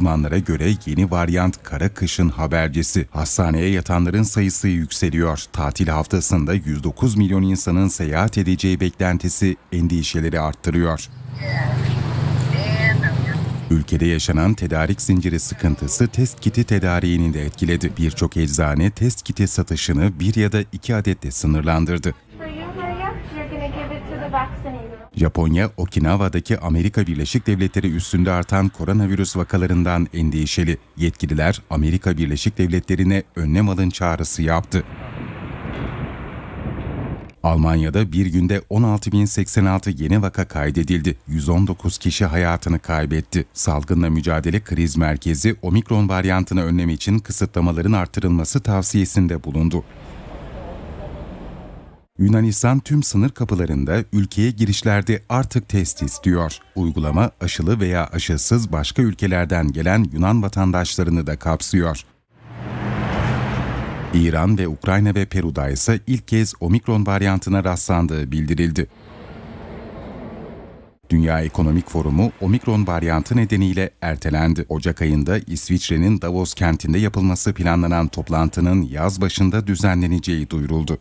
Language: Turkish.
Uzmanlara göre yeni varyant kara kışın habercisi. Hastaneye yatanların sayısı yükseliyor. Tatil haftasında 109 milyon insanın seyahat edeceği beklentisi endişeleri arttırıyor. Ülkede yaşanan tedarik zinciri sıkıntısı test kiti tedariğini de etkiledi. Birçok eczane test kiti satışını bir ya da iki adetle sınırlandırdı. Japonya, Okinawa'daki Amerika Birleşik Devletleri üstünde artan koronavirüs vakalarından endişeli. Yetkililer Amerika Birleşik Devletleri'ne önlem alın çağrısı yaptı. Almanya'da bir günde 16.086 yeni vaka kaydedildi. 119 kişi hayatını kaybetti. Salgınla mücadele kriz merkezi omikron varyantını önlem için kısıtlamaların artırılması tavsiyesinde bulundu. Yunanistan tüm sınır kapılarında ülkeye girişlerde artık test istiyor. Uygulama aşılı veya aşısız başka ülkelerden gelen Yunan vatandaşlarını da kapsıyor. İran ve Ukrayna ve Peru'da ise ilk kez omikron varyantına rastlandığı bildirildi. Dünya Ekonomik Forumu omikron varyantı nedeniyle ertelendi. Ocak ayında İsviçre'nin Davos kentinde yapılması planlanan toplantının yaz başında düzenleneceği duyuruldu.